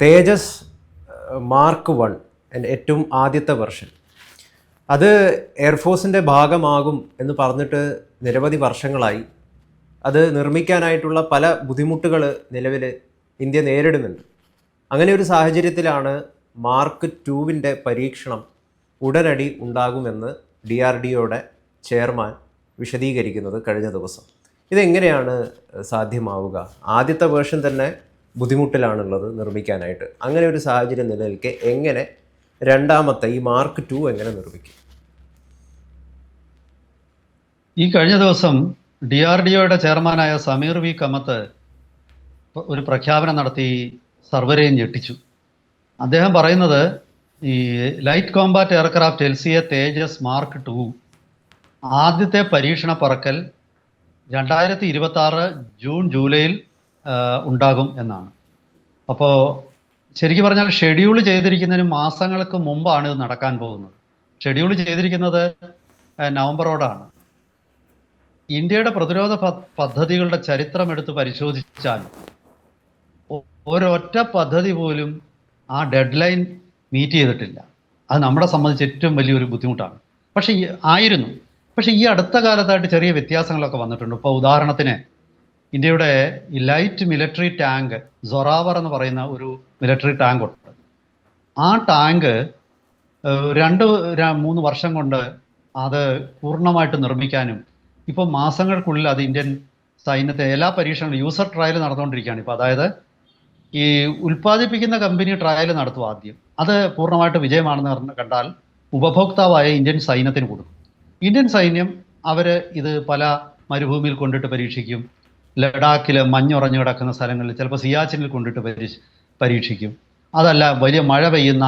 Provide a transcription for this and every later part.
തേജസ് mark one എന്റെ ഏറ്റവും ആദ്യത്തെ വെർഷൻ അത് എയർഫോഴ്സിന്റെ ഭാഗമാകും എന്ന് പറഞ്ഞിട്ട് നിരവധി വർഷങ്ങളായി അത് നിർമ്മിക്കാനായിട്ടുള്ള പല ബുദ്ധിമുട്ടുകൾ നിലവിൽ ഇന്ത്യ നേരിടുന്നുണ്ട്. അങ്ങനെ ഒരു സാഹചര്യത്തിലാണ് മാർക്ക് ടുവിന്റെ പരീക്ഷണം ഉടനടി ഉണ്ടാകുമെന്ന് ഡി ആർ ഡി ഒയുടെ ചെയർമാൻ വിശദീകരിക്കുന്നത് കഴിഞ്ഞ ദിവസം. ഇതെങ്ങനെയാണ് സാധ്യമാവുക? ആദ്യത്തെ വേർഷൻ തന്നെ ബുദ്ധിമുട്ടിലാണുള്ളത് നിർമ്മിക്കാനായിട്ട്. അങ്ങനെ ഒരു സാഹചര്യം നിലനിൽക്കെ എങ്ങനെ രണ്ടാമത്തെ ഈ മാർക്ക് ടു എങ്ങനെ നിർമ്മിക്കും? ഈ കഴിഞ്ഞ ദിവസം ഡി ആർ ഡി ഒയുടെ ചെയർമാനായ സമീർ വി കമത്ത് ഒരു പ്രഖ്യാപനം നടത്തി സർവരെയും ഞെട്ടിച്ചു. അദ്ദേഹം പറയുന്നത് ഈ light combat aircraft L C A Tejas mark two ആദ്യത്തെ പരീക്ഷണ പറക്കൽ രണ്ടായിരത്തി ഇരുപത്തി ആറ് ജൂൺ ജൂലൈയിൽ ഉണ്ടാകും എന്നാണ്. അപ്പോൾ ശരിക്കും പറഞ്ഞാൽ ഷെഡ്യൂൾ ചെയ്തിരിക്കുന്നതിന് മാസങ്ങൾക്ക് മുമ്പാണ് ഇത് നടക്കാൻ പോകുന്നത്. ഷെഡ്യൂൾ ചെയ്തിരിക്കുന്നത് നവംബറോടാണ്. ഇന്ത്യയുടെ പ്രതിരോധ പദ്ധതികളുടെ ചരിത്രം എടുത്ത് പരിശോധിച്ചാൽ ഒരൊറ്റ പദ്ധതി പോലും ആ ഡെഡ് ലൈൻ മീറ്റ് ചെയ്തിട്ടില്ല. അത് നമ്മളെ സംബന്ധിച്ച് ഏറ്റവും വലിയൊരു ബുദ്ധിമുട്ടാണ്. പക്ഷേ ആയിരുന്നു. പക്ഷേ ഈ അടുത്ത കാലത്തായിട്ട് ചെറിയ വ്യത്യാസങ്ങളൊക്കെ വന്നിട്ടുണ്ട്. ഇപ്പോൾ ഉദാഹരണത്തിന് ഇന്ത്യയുടെ ലൈറ്റ് മിലിറ്ററി ടാങ്ക് സൊറാവർ എന്ന് പറയുന്ന ഒരു മിലിറ്ററി ടാങ്ക് ഉണ്ട്. ആ ടാങ്ക് രണ്ട് മൂന്ന് വർഷം കൊണ്ട് അത് പൂർണമായിട്ട് നിർമ്മിക്കാനും ഇപ്പോൾ മാസങ്ങൾക്കുള്ളിൽ അത് ഇന്ത്യൻ സൈന്യത്തെ എല്ലാ പരീക്ഷണങ്ങളും യൂസർ ട്രയൽ നടന്നുകൊണ്ടിരിക്കുകയാണ്. ഇപ്പോൾ അതായത് ഈ ഉൽപ്പാദിപ്പിക്കുന്ന കമ്പനി ട്രയൽ നടത്തും ആദ്യം. അത് പൂർണമായിട്ട് വിജയമാണെന്ന് കണ്ടാൽ ഉപഭോക്താവായ ഇന്ത്യൻ സൈന്യത്തിന് കൊടുക്കും. ഇന്ത്യൻ സൈന്യം അവർ ഇത് പല മരുഭൂമിയിൽ കൊണ്ടിട്ട് പരീക്ഷിക്കും. ലഡാക്കിൽ മഞ്ഞുറഞ്ഞു കിടക്കുന്ന സ്ഥലങ്ങളിൽ ചിലപ്പോൾ സിയാച്ചിനിൽ കൊണ്ടിട്ട് പരീക്ഷ പരീക്ഷിക്കും. അതല്ല വലിയ മഴ പെയ്യുന്ന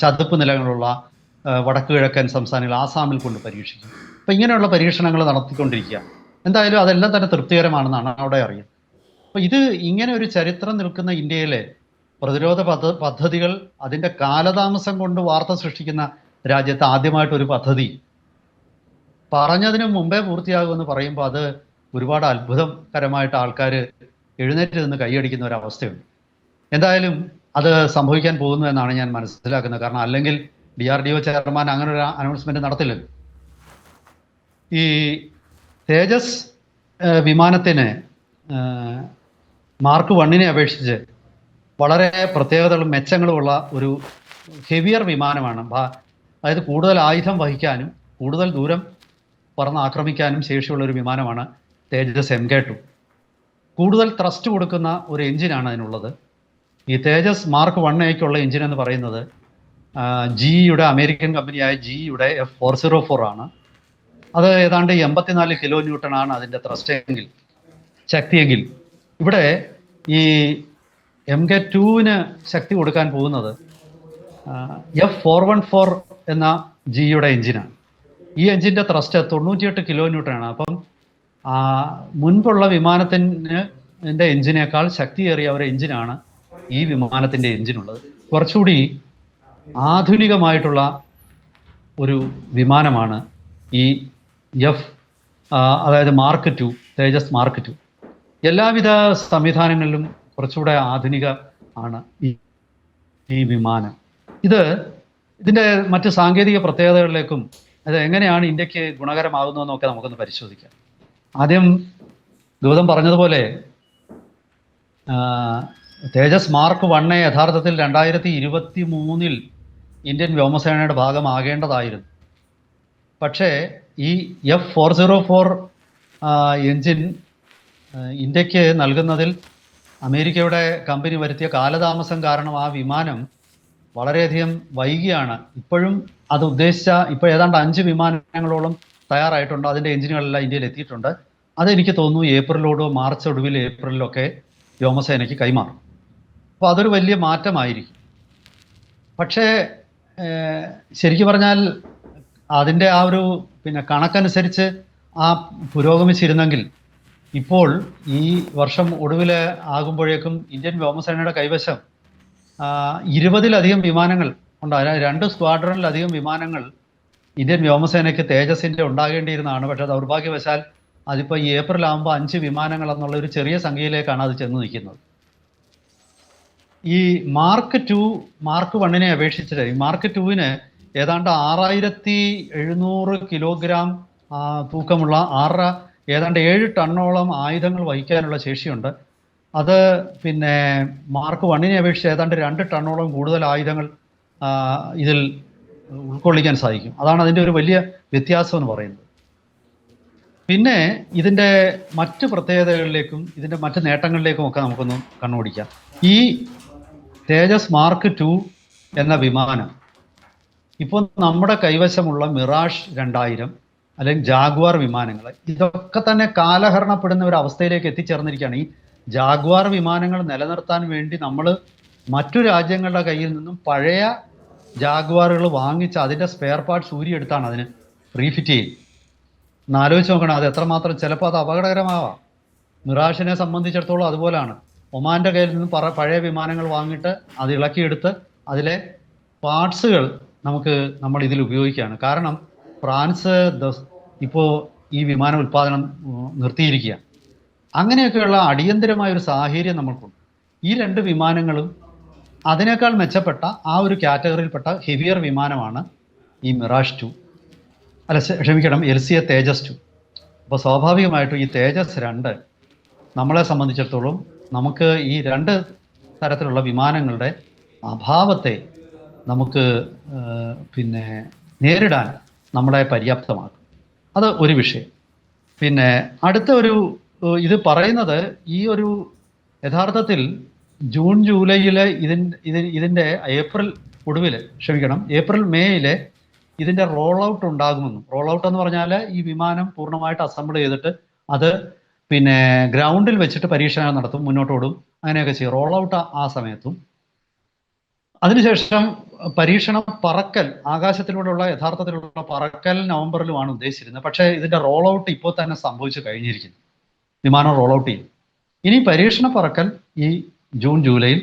ചതുപ്പ് നിലങ്ങളുള്ള വടക്കു കിഴക്കൻ സംസ്ഥാനങ്ങൾ ആസാമിൽ കൊണ്ട് പരീക്ഷിക്കും. അപ്പം ഇങ്ങനെയുള്ള പരീക്ഷണങ്ങൾ നടത്തിക്കൊണ്ടിരിക്കുക എന്തായാലും അതെല്ലാം തന്നെ തൃപ്തികരമാണെന്നാണ് അവിടെ അറിയാം. അപ്പോൾ ഇത് ഇങ്ങനെ ഒരു ചരിത്രം നിൽക്കുന്ന ഇന്ത്യയിലെ പ്രതിരോധ പദ്ധ പദ്ധതികൾ അതിന്റെ കാലതാമസം കൊണ്ട് വാർത്ത സൃഷ്ടിക്കുന്ന രാജ്യത്ത് ആദ്യമായിട്ടൊരു പദ്ധതി. പറഞ്ഞതിന് മുമ്പേ പൂർത്തിയാകുമെന്ന് പറയുമ്പോൾ അത് ഒരുപാട് അത്ഭുതകരമായിട്ട് ആൾക്കാർ എഴുന്നേറ്റ് നിന്ന് കൈയടിക്കുന്ന ഒരു അവസ്ഥയുണ്ട്. എന്തായാലും അത് സംഭവിക്കാൻ പോകുന്നു എന്നാണ് ഞാൻ മനസ്സിലാക്കുന്നത്. കാരണം അല്ലെങ്കിൽ D R D O chairman അങ്ങനെ ഒരു അനൗൺസ്മെന്റ് നടത്തില്ലല്ലോ. ഈ തേജസ് വിമാനത്തിന് മാർക്ക് വണ്ണിനെ അപേക്ഷിച്ച് വളരെ പ്രത്യേകതകളും മെച്ചങ്ങളുമുള്ള ഒരു ഹെവിയർ വിമാനമാണ്. അതായത് കൂടുതൽ ആയുധം വഹിക്കാനും കൂടുതൽ ദൂരം പറന്ന് ആക്രമിക്കാനും ശേഷിയുള്ള ഒരു വിമാനമാണ് തേജസ് എം കെ ടു. കൂടുതൽ ത്രസ്റ്റ് കൊടുക്കുന്ന ഒരു എഞ്ചിനാണ് അതിനുള്ളത്. ഈ തേജസ് മാർക്ക് വൺ എക്കുള്ള എഞ്ചിൻ എന്ന് പറയുന്നത് ജിയുടെ അമേരിക്കൻ കമ്പനിയായ ജിയുടെ എഫ് ഫോർ സീറോ ഫോർ ആണ്. അത് ഏതാണ്ട് എൺപത്തിനാല് കിലോ ന്യൂട്ടൺ ആണ് അതിന്റെ ത്രസ്റ്റ് എങ്കിൽ ശക്തിയെങ്കിൽ ഇവിടെ ഈ എം കെ ടുവിന് ശക്തി കൊടുക്കാൻ പോകുന്നത് എഫ് ഫോർ വൺ ഫോർ എന്ന ജിയുടെ എഞ്ചിനാണ് ഈ എഞ്ചിന്റെ ത്രസ്റ്റ് തൊണ്ണൂറ്റിയെട്ട് കിലോ ന്യൂട്ടൺ ആണ്. അപ്പം ആ, മുൻപുള്ള വിമാനത്തിന് എഞ്ചിനേക്കാൾ ശക്തിയേറിയ ഒരു എഞ്ചിനാണ് ഈ വിമാനത്തിന്റെ എഞ്ചിനുള്ളത്. കുറച്ചുകൂടി ആധുനികമായിട്ടുള്ള ഒരു വിമാനമാണ് ഈ എഫ് അതായത് mark two Tejas mark two. എല്ലാവിധ സംവിധാനങ്ങളിലും കുറച്ചുകൂടെ ആധുനിക ആണ് ഈ വിമാനം. ഇത് ഇതിന്റെ മറ്റ് സാങ്കേതിക പ്രത്യേകതകളിലേക്കും അത് എങ്ങനെയാണ് ഇന്ത്യയ്ക്ക് ഗുണകരമാകുന്നതെന്നൊക്കെ നമുക്കൊന്ന് പരിശോധിക്കാം. ആദ്യം ദൂതം പറഞ്ഞതുപോലെ തേജസ് മാർക്ക് വണ്ണെ യഥാർത്ഥത്തിൽ രണ്ടായിരത്തി ഇരുപത്തി മൂന്നിൽ ഇന്ത്യൻ വ്യോമസേനയുടെ ഭാഗമാകേണ്ടതായിരുന്നു. പക്ഷേ ഈ F four zero four engine ഇന്ത്യയ്ക്ക് നൽകുന്നതിൽ അമേരിക്കയുടെ കമ്പനി വരുത്തിയ കാലതാമസം കാരണം ആ വിമാനം വളരെയധികം വൈകിയാണ്. ഇപ്പോഴും അത് ഉദ്ദേശിച്ച ഇപ്പോൾ ഏതാണ്ട് അഞ്ച് വിമാനങ്ങളോളം തയ്യാറായിട്ടുണ്ട്. അതിന്റെ എഞ്ചിനുകളെല്ലാം ഇന്ത്യയിൽ എത്തിയിട്ടുണ്ട്. അതെനിക്ക് തോന്നുന്നു ഏപ്രിലോടോ മാർച്ച് ഒടുവിൽ ഏപ്രിലൊക്കെ വ്യോമസേനയ്ക്ക് കൈമാറും. അപ്പോൾ അതൊരു വലിയ മാറ്റമായിരിക്കും. പക്ഷേ ശരിക്കും പറഞ്ഞാൽ അതിന്റെ ആ ഒരു പിന്നെ കണക്കനുസരിച്ച് ആ പുരോഗമിച്ചിരുന്നെങ്കിൽ ഇപ്പോൾ ഈ വർഷം ഒടുവിൽ ആകുമ്പോഴേക്കും ഇന്ത്യൻ വ്യോമസേനയുടെ കൈവശം ഇരുപതിലധികം വിമാനങ്ങൾ ഉണ്ട്. അതായത് രണ്ട് സ്ക്വാഡ്രണിലധികം വിമാനങ്ങൾ ഇന്ത്യൻ വ്യോമസേനയ്ക്ക് തേജസിന്റെ ഉണ്ടാകേണ്ടിയിരുന്നതാണ്. പക്ഷേ ദൗർഭാഗ്യവശാൽ അതിപ്പോൾ ഏപ്രിൽ ആകുമ്പോൾ അഞ്ച് വിമാനങ്ങൾ എന്നുള്ള ഒരു ചെറിയ സംഖ്യയിലേക്കാണ് അത് ചെന്ന് നിൽക്കുന്നത്. ഈ മാർക്ക് ടു മാർക്ക് വണ്ണിനെ അപേക്ഷിച്ചിട്ട് ഈ മാർക്ക് ടുവിന് ഏതാണ്ട് ആറായിരത്തി എഴുന്നൂറ് കിലോഗ്രാം തൂക്കമുള്ള ആറര ഏതാണ്ട് ഏഴ് ടണ്ണോളം ആയുധങ്ങൾ വഹിക്കാനുള്ള ശേഷിയുണ്ട്. അത് പിന്നെ മാർക്ക് വണ്ണിനെ അപേക്ഷിച്ച് ഏതാണ്ട് രണ്ട് ടണ്ണോളം കൂടുതൽ ആയുധങ്ങൾ ഇതിൽ ഉൾക്കൊള്ളിക്കാൻ സാധിക്കും. അതാണ് അതിന്റെ ഒരു വലിയ വ്യത്യാസം എന്ന് പറയുന്നത്. പിന്നെ ഇതിന്റെ മറ്റ് പ്രത്യേകതകളിലേക്കും ഇതിന്റെ മറ്റ് നേട്ടങ്ങളിലേക്കും ഒക്കെ നമുക്കൊന്ന് കണ്ണുപിടിക്കാം. ഈ തേജസ് മാർക്ക് ടു എന്ന വിമാനം ഇപ്പോൾ നമ്മുടെ കൈവശമുള്ള മിറാഷ് രണ്ടായിരം അല്ലെങ്കിൽ ജാഗ്വാർ വിമാനങ്ങൾ ഇതൊക്കെ തന്നെ കാലഹരണപ്പെടുന്ന ഒരു അവസ്ഥയിലേക്ക് എത്തിച്ചേർന്നിരിക്കുകയാണ്. ഈ ജാഗ്വാർ വിമാനങ്ങൾ നിലനിർത്താൻ വേണ്ടി നമ്മൾ മറ്റു രാജ്യങ്ങളുടെ കയ്യിൽ നിന്നും പഴയ ജാഗ്വാറുകൾ വാങ്ങിച്ച് അതിന്റെ സ്പെയർ പാർട്സ് ഊരിയെടുത്താണ് അതിന് റീഫിറ്റ് ചെയ്യുന്നത്. ആലോചിച്ച് നോക്കണം. അത് എത്രമാത്രം ചിലപ്പോൾ അത് അപകടകരമാവാം. മിറാഷിനെ സംബന്ധിച്ചിടത്തോളം അതുപോലാണ്. ഒമാന്റെ കയ്യിൽ നിന്ന് പറ പഴയ വിമാനങ്ങൾ വാങ്ങിയിട്ട് അത് ഇളക്കിയെടുത്ത് അതിലെ പാർട്സുകൾ നമുക്ക് നമ്മൾ ഇതിൽ ഉപയോഗിക്കുകയാണ്. കാരണം ഫ്രാൻസ് ഇപ്പോൾ ഈ വിമാന ഉൽപ്പാദനം നിർത്തിയിരിക്കുക അങ്ങനെയൊക്കെയുള്ള അടിയന്തരമായ ഒരു സാഹചര്യം നമ്മൾക്കുണ്ട്. ഈ രണ്ട് വിമാനങ്ങളും അതിനേക്കാൾ മെച്ചപ്പെട്ട ആ ഒരു കാറ്റഗറിയിൽപ്പെട്ട ഹെവിയർ വിമാനമാണ് ഈ മിറാഷ് ടു. അല്ല ക്ഷ- ക്ഷമിക്കണം L C A Tejas two. അപ്പോൾ സ്വാഭാവികമായിട്ടും ഈ തേജസ് രണ്ട് നമ്മളെ സംബന്ധിച്ചിടത്തോളം നമുക്ക് ഈ രണ്ട് തരത്തിലുള്ള വിമാനങ്ങളുടെ അഭാവത്തെ നമുക്ക് പിന്നെ നേരിടാൻ നമ്മളെ പര്യാപ്തമാക്കും. അത് ഒരു വിഷയം. പിന്നെ അടുത്ത ഒരു ഇത് പറയുന്നത് ഈ ഒരു യഥാർത്ഥത്തിൽ ജൂൺ ജൂലൈയിലെ ഇതിൻ ഇതിന്റെ ഏപ്രിൽ ഒടുവിൽ ക്ഷമിക്കണം ഏപ്രിൽ മേയിലെ ഇതിന്റെ റോൾ ഔട്ട് ഉണ്ടാകുമെന്നും. റോൾ ഔട്ട് എന്ന് പറഞ്ഞാൽ ഈ വിമാനം പൂർണമായിട്ട് അസംബിൾ ചെയ്തിട്ട് അത് പിന്നെ ഗ്രൗണ്ടിൽ വെച്ചിട്ട് പരീക്ഷണം നടത്തും മുന്നോട്ടോടും അങ്ങനെയൊക്കെ ചെയ്യും. റോൾ ഔട്ട് ആ സമയത്തും. അതിനുശേഷം പരീക്ഷണം പറക്കൽ ആകാശത്തിലൂടെയുള്ള യഥാർത്ഥത്തിലുള്ള പറക്കൽ നവംബറിലുമാണ് ഉദ്ദേശിച്ചിരുന്നത്. പക്ഷേ ഇതിന്റെ റോൾ ഔട്ട് ഇപ്പോൾ തന്നെ സംഭവിച്ചു കഴിഞ്ഞിരിക്കുന്നു. വിമാനം റോൾ ഔട്ട് ചെയ്യും ഇനി പരീക്ഷണ പറക്കൽ ഈ ജൂൺ ജൂലൈയിൽ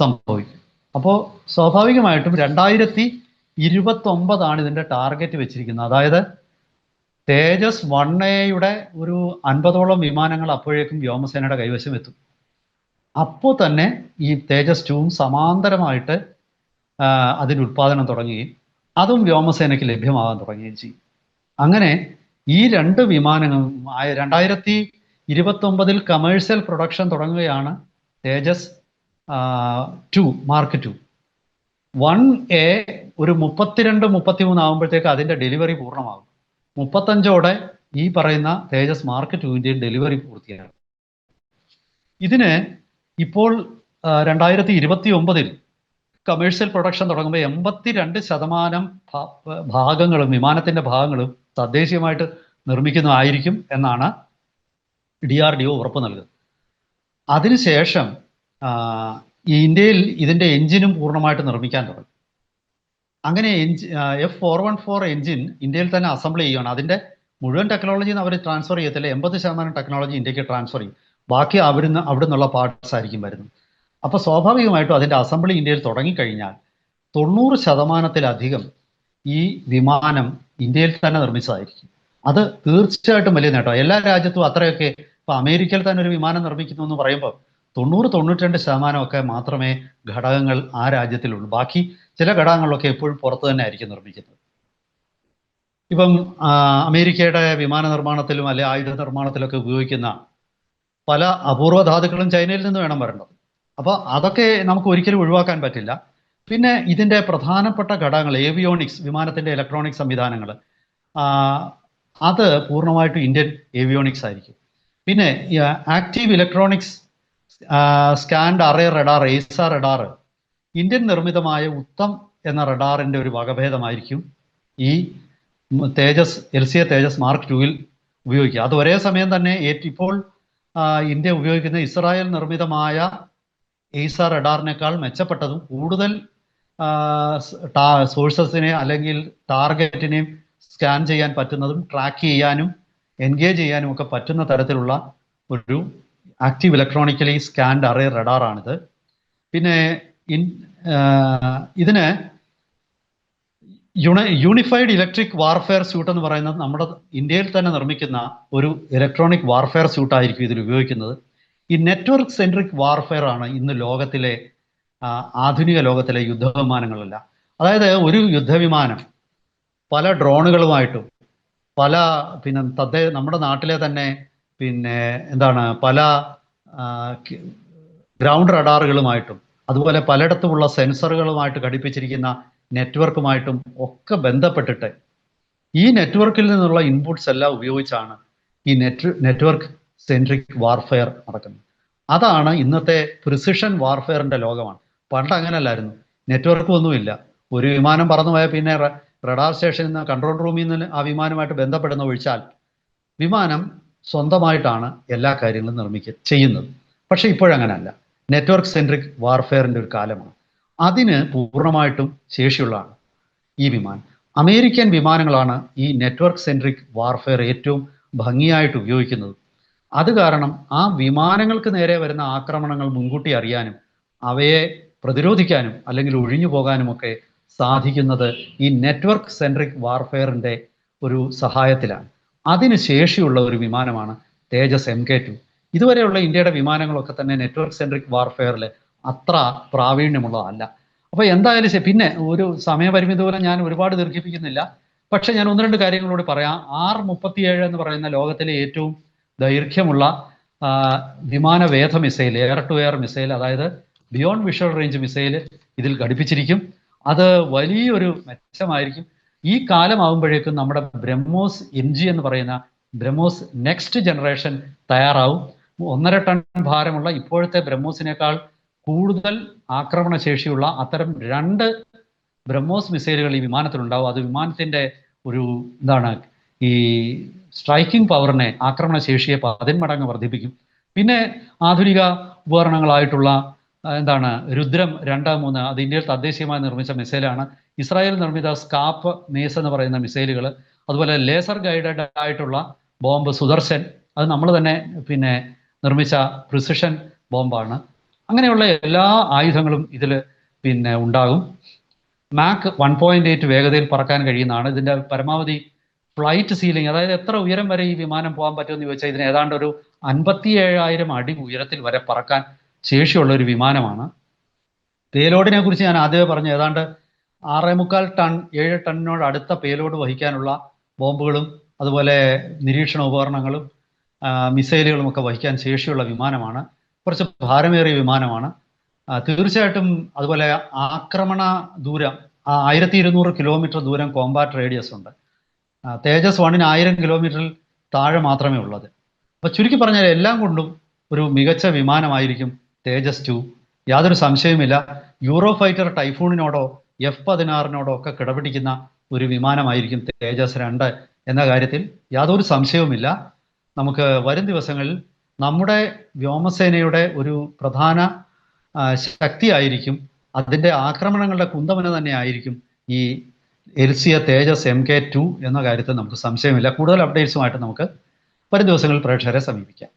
സംഭവിക്കും. അപ്പോൾ സ്വാഭാവികമായിട്ടും രണ്ടായിരത്തി ഇരുപത്തി ഇതിന്റെ ഇതിന്റെ ടാർഗറ്റ് വെച്ചിരിക്കുന്നത്. അതായത് തേജസ് വൺ എയുടെ ഒരു അൻപതോളം വിമാനങ്ങൾ അപ്പോഴേക്കും വ്യോമസേനയുടെ കൈവശം എത്തും. അപ്പോൾ തന്നെ ഈ തേജസ് ടൂവും സമാന്തരമായിട്ട് അതിന്റെ ഉൽപ്പാദനം തുടങ്ങുകയും അതും വ്യോമസേനയ്ക്ക് ലഭ്യമാകാൻ തുടങ്ങുകയും ചെയ്യും. അങ്ങനെ ഈ രണ്ട് വിമാനങ്ങളും രണ്ടായിരത്തി ഇരുപത്തൊമ്പതിൽ കമേഴ്സ്യൽ പ്രൊഡക്ഷൻ തുടങ്ങുകയാണ് Tejas two mark two one A ഒരു മുപ്പത്തിരണ്ട് മുപ്പത്തിമൂന്ന് ആകുമ്പോഴത്തേക്ക് അതിന്റെ ഡെലിവറി പൂർണമാകും. മുപ്പത്തഞ്ചോടെ ഈ പറയുന്ന തേജസ് മാർക്ക് ടുവിന്റെയും ഡെലിവറി പൂർത്തിയാകും. ഇതിന് ഇപ്പോൾ രണ്ടായിരത്തി ഇരുപത്തി ഒമ്പതിൽ കമേഴ്സ്യൽ പ്രൊഡക്ഷൻ തുടങ്ങുമ്പോൾ എൺപത്തിരണ്ട് ശതമാനം ഭാഗങ്ങളും വിമാനത്തിന്റെ ഭാഗങ്ങളും തദ്ദേശീയമായിട്ട് നിർമ്മിക്കുന്നതായിരിക്കും എന്നാണ് ഡി ആർ ഡി ഒ ഉറപ്പ് നൽകുന്നത്. അതിനുശേഷം ഇന്ത്യയിൽ ഇതിന്റെ എഞ്ചിനും പൂർണമായിട്ട് നിർമ്മിക്കാൻ തുടങ്ങി. അങ്ങനെ എഞ്ചി F four one four engine ഇന്ത്യയിൽ തന്നെ അസംബിൾ ചെയ്യുകയാണ്. അതിന്റെ മുഴുവൻ ടെക്നോളജിന്ന് അവർ ട്രാൻസ്ഫർ ചെയ്യത്തില്ല. എൺപത് ശതമാനം ടെക്നോളജി ഇന്ത്യയ്ക്ക് ട്രാൻസ്ഫർ ചെയ്യും. ബാക്കി അവിടുന്ന് അവിടെ നിന്നുള്ള പാർട്സ് ആയിരിക്കും വരുന്നത്. അപ്പോൾ സ്വാഭാവികമായിട്ടും അതിന്റെ അസംബ്ലി ഇന്ത്യയിൽ തുടങ്ങിക്കഴിഞ്ഞാൽ തൊണ്ണൂറ് ശതമാനത്തിലധികം ഈ വിമാനം ഇന്ത്യയിൽ തന്നെ നിർമ്മിച്ചതായിരിക്കും. അത് തീർച്ചയായിട്ടും വലിയ നേട്ടം എല്ലാ രാജ്യത്തും അത്രയൊക്കെ ഇപ്പൊ അമേരിക്കയിൽ തന്നെ ഒരു വിമാനം നിർമ്മിക്കുന്നു എന്ന് പറയുമ്പോൾ തൊണ്ണൂറ് തൊണ്ണൂറ്റി രണ്ട് ശതമാനമൊക്കെ മാത്രമേ ഘടകങ്ങൾ ആ രാജ്യത്തിലുള്ളൂ. ബാക്കി ചില ഘടകങ്ങളിലൊക്കെ എപ്പോഴും പുറത്ത് തന്നെ ആയിരിക്കും നിർമ്മിക്കുന്നത്. ഇപ്പം അമേരിക്കയുടെ വിമാന നിർമ്മാണത്തിലും അല്ലെ ആയുധ നിർമ്മാണത്തിലൊക്കെ ഉപയോഗിക്കുന്ന പല അപൂർവ ധാതുക്കളും ചൈനയിൽ നിന്ന് വേണം വരേണ്ടത്. അപ്പോൾ അതൊക്കെ നമുക്ക് ഒരിക്കലും ഒഴിവാക്കാൻ പറ്റില്ല. പിന്നെ ഇതിന്റെ പ്രധാനപ്പെട്ട ഘടകങ്ങൾ ഏവിയോണിക്സ് വിമാനത്തിന്റെ ഇലക്ട്രോണിക് സംവിധാനങ്ങൾ അത് പൂർണമായിട്ടും ഇന്ത്യൻ ഏവിയോണിക്സ് ആയിരിക്കും. പിന്നെ active electronics scanned array radar AESA radar Indian നിർമ്മിതമായ ഉത്തം എന്ന റഡാറിന്റെ ഒരു വകഭേദമായിരിക്കും ഈ Tejas L C A Tejas mark ടുവിൽ ഉപയോഗിക്കുക. അത് ഒരേ സമയം തന്നെ ഇപ്പോൾ ഇന്ത്യ ഉപയോഗിക്കുന്ന ഇസ്രായേൽ നിർമ്മിതമായ എയ്സ റഡാറിനേക്കാൾ മെച്ചപ്പെട്ടതും കൂടുതൽ സോഴ്സസിനെ അല്ലെങ്കിൽ ടാർഗറ്റിനെയും സ്കാൻ ചെയ്യാൻ പറ്റുന്നതും ട്രാക്ക് ചെയ്യാനും എൻഗേജ് ചെയ്യാനും ഒക്കെ പറ്റുന്ന തരത്തിലുള്ള ഒരു ആക്റ്റീവ് ഇലക്ട്രോണിക്കലി സ്കാൻഡ് അറേ റഡാറാണിത് പിന്നെ ഇൻ ഇതിന് യുണ യൂണിഫൈഡ് ഇലക്ട്രിക് വാർഫെയർ സ്യൂട്ട് എന്ന് പറയുന്നത് നമ്മുടെ ഇന്ത്യയിൽ തന്നെ നിർമ്മിക്കുന്ന ഒരു ഇലക്ട്രോണിക് വാർഫെയർ സ്യൂട്ട് ആയിരിക്കും ഇതിൽ ഉപയോഗിക്കുന്നത്. ഈ നെറ്റ്വർക്ക് സെൻട്രിക് വാർഫെയർ ആണ് ഇന്ന് ലോകത്തിലെ ആധുനിക ലോകത്തിലെ യുദ്ധവിമാനങ്ങളല്ല. അതായത് ഒരു യുദ്ധവിമാനം പല ഡ്രോണുകളുമായിട്ടും പല പിന്നെ തദ്ദേ നമ്മുടെ നാട്ടിലെ തന്നെ പിന്നെ എന്താണ് പല ഗ്രൗണ്ട് റഡാറുകളുമായിട്ടും അതുപോലെ പലയിടത്തുമുള്ള സെൻസറുകളുമായിട്ട് ഘടിപ്പിച്ചിരിക്കുന്ന നെറ്റ്വർക്കുമായിട്ടും ഒക്കെ ബന്ധപ്പെട്ടിട്ട് ഈ നെറ്റ്വർക്കിൽ നിന്നുള്ള ഇൻപുട്സ് എല്ലാം ഉപയോഗിച്ചാണ് ഈ നെറ്റ് നെറ്റ്വർക്ക് സെൻട്രിക് വാർഫെയർ നടക്കുന്നത്. അതാണ് ഇന്നത്തെ പ്രിസിഷൻ വാർഫെയറിന്റെ ലോകമാണ്. പണ്ട് അങ്ങനല്ലായിരുന്നു. നെറ്റ്വർക്ക് ഒന്നുമില്ല. ഒരു വിമാനം പറന്നു പോയാൽ പിന്നെ റഡാർ സ്റ്റേഷനിൽ നിന്ന് കൺട്രോൾ റൂമിൽ നിന്ന് ആ വിമാനമായിട്ട് ബന്ധപ്പെടുന്ന ഒഴിച്ചാൽ വിമാനം സ്വന്തമായിട്ടാണ് എല്ലാ കാര്യങ്ങളും നിർമ്മിക്ക ചെയ്യുന്നത്. പക്ഷേ ഇപ്പോഴങ്ങനല്ല. നെറ്റ്വർക്ക് സെൻട്രിക് വാർഫെയറിന്റെ ഒരു കാലമാണ്. അതിന് പൂർണമായിട്ടും ശേഷിയുള്ളതാണ് ഈ വിമാനം. അമേരിക്കൻ വിമാനങ്ങളാണ് ഈ നെറ്റ്വർക്ക് സെൻട്രിക് വാർഫെയർ ഏറ്റവും ഭംഗിയായിട്ട് ഉപയോഗിക്കുന്നത്. അത് കാരണം ആ വിമാനങ്ങൾക്ക് നേരെ വരുന്ന ആക്രമണങ്ങൾ മുൻകൂട്ടി അറിയാനും അവയെ പ്രതിരോധിക്കാനും അല്ലെങ്കിൽ ഒഴിഞ്ഞു പോകാനുമൊക്കെ സാധിക്കുന്നത് ഈ നെറ്റ്വർക്ക് സെൻട്രിക് വാർഫെയറിന്റെ ഒരു സഹായത്തിലാണ്. അതിന് ശേഷിയുള്ള ഒരു വിമാനമാണ് തേജസ് എം കെ ടു ഇതുവരെയുള്ള ഇന്ത്യയുടെ വിമാനങ്ങളൊക്കെ തന്നെ നെറ്റ്വർക്ക് സെൻട്രിക് വാർഫെയറിൽ അത്ര പ്രാവീണ്യമുള്ളതല്ല. അപ്പോൾ എന്തായാലും ശരി പിന്നെ ഒരു സമയപരിമിതി പോലെ ഞാൻ ഒരുപാട് ദീർഘിപ്പിക്കുന്നില്ല. പക്ഷെ ഞാൻ ഒന്ന് രണ്ട് കാര്യങ്ങളോട് പറയാം. ആർ മുപ്പത്തിയേഴ് എന്ന് പറയുന്ന ലോകത്തിലെ ഏറ്റവും ദൈർഘ്യമുള്ള വിമാന വിമാനവേധ missile air to air missile അതായത് ബിയോണ്ട് വിഷ്വൽ റേഞ്ച് മിസൈൽ ഇതിൽ ഘടിപ്പിച്ചിരിക്കും. അത് വലിയൊരു മെച്ചമായിരിക്കും. ഈ കാലമാകുമ്പോഴേക്കും നമ്മുടെ ബ്രഹ്മോസ് എൻ ജി എന്ന് പറയുന്ന ബ്രഹ്മോസ് നെക്സ്റ്റ് ജനറേഷൻ തയ്യാറാവും. ഒന്നര ടൺ ഭാരമുള്ള ഇപ്പോഴത്തെ ബ്രഹ്മോസിനേക്കാൾ കൂടുതൽ ആക്രമണ ശേഷിയുള്ള അത്തരം രണ്ട് ബ്രഹ്മോസ് മിസൈലുകൾ ഈ വിമാനത്തിലുണ്ടാവും. അത് വിമാനത്തിന്റെ ഒരു എന്താണ് ഈ സ്ട്രൈക്കിംഗ് പവറിനെ ആക്രമണ ശേഷിയെ പതിന്മടങ്ങ് വർദ്ധിപ്പിക്കും. പിന്നെ ആധുനിക ഉപകരണങ്ങളായിട്ടുള്ള എന്താണ് രുദ്രം രണ്ട് മൂന്ന് അത് ഇന്ത്യയിൽ തദ്ദേശീയമായി നിർമ്മിച്ച മിസൈലാണ്. ഇസ്രായേൽ നിർമ്മിത സ്കാപ്പ് മേസ് എന്ന് പറയുന്ന മിസൈലുകൾ അതുപോലെ ലേസർ ഗൈഡഡ് ആയിട്ടുള്ള ബോംബ് സുദർശൻ അത് നമ്മൾ തന്നെ പിന്നെ നിർമ്മിച്ച പ്രിസിഷൻ ബോംബാണ്. അങ്ങനെയുള്ള എല്ലാ ആയുധങ്ങളും ഇതിൽ പിന്നെ ഉണ്ടാകും. മാക് വൺ പോയിന്റ് എയ്റ്റ് വേഗതയിൽ പറക്കാൻ കഴിയുന്നതാണ്. ഇതിന്റെ പരമാവധി ഫ്ലൈറ്റ് സീലിംഗ് അതായത് എത്ര ഉയരം വരെ ഈ വിമാനം പോകാൻ പറ്റുമെന്ന് ചോദിച്ചാൽ ഇതിന് ഏതാണ്ട് ഒരു അൻപത്തി ഏഴായിരം അടി ഉയരത്തിൽ വരെ പറക്കാൻ ശേഷിയുള്ള ഒരു വിമാനമാണ്. പേലോഡിനെ കുറിച്ച് ഞാൻ ആദ്യമേ പറഞ്ഞു ഏതാണ്ട് ആറേ മുക്കാൽ ടൺ ഏഴ് ടണ്ണിനോട് അടുത്ത പേലോഡ് വഹിക്കാനുള്ള ബോംബുകളും അതുപോലെ നിരീക്ഷണ ഉപകരണങ്ങളും മിസൈലുകളും ഒക്കെ വഹിക്കാൻ ശേഷിയുള്ള വിമാനമാണ്. കുറച്ച് ഭാരമേറിയ വിമാനമാണ്. തീർച്ചയായിട്ടും അതുപോലെ ആക്രമണ ദൂരം ആയിരത്തി ഇരുന്നൂറ് കിലോമീറ്റർ ദൂരം കോമ്പാറ്റ് റേഡിയസ് ഉണ്ട്. തേജസ് വണ്ണിന് ആയിരം കിലോമീറ്ററിൽ താഴെ മാത്രമേ ഉള്ളത്. അപ്പൊ ചുരുക്കി പറഞ്ഞാൽ എല്ലാം കൊണ്ടും ഒരു മികച്ച വിമാനമായിരിക്കും തേജസ് ടു. യാതൊരു സംശയവുമില്ല. യൂറോ ഫൈറ്റർ ടൈഫൂണിനോടോ എഫ് പതിനാറിനോടൊക്കെ കിടപിടിക്കുന്ന ഒരു വിമാനമായിരിക്കും തേജസ് രണ്ട് എന്ന കാര്യത്തിൽ യാതൊരു സംശയവുമില്ല. നമുക്ക് വരും ദിവസങ്ങളിൽ നമ്മുടെ വ്യോമസേനയുടെ ഒരു പ്രധാന ശക്തിയായിരിക്കും അതിന്റെ ആക്രമണങ്ങളുടെ കുന്തമന തന്നെ ആയിരിക്കും ഈ L C A Tejas M K two എന്ന കാര്യത്തിൽ നമുക്ക് സംശയമില്ല. കൂടുതൽ അപ്ഡേറ്റ്സുമായിട്ട് നമുക്ക് വരും ദിവസങ്ങളിൽ പ്രേക്ഷകരെ സമീപിക്കാം.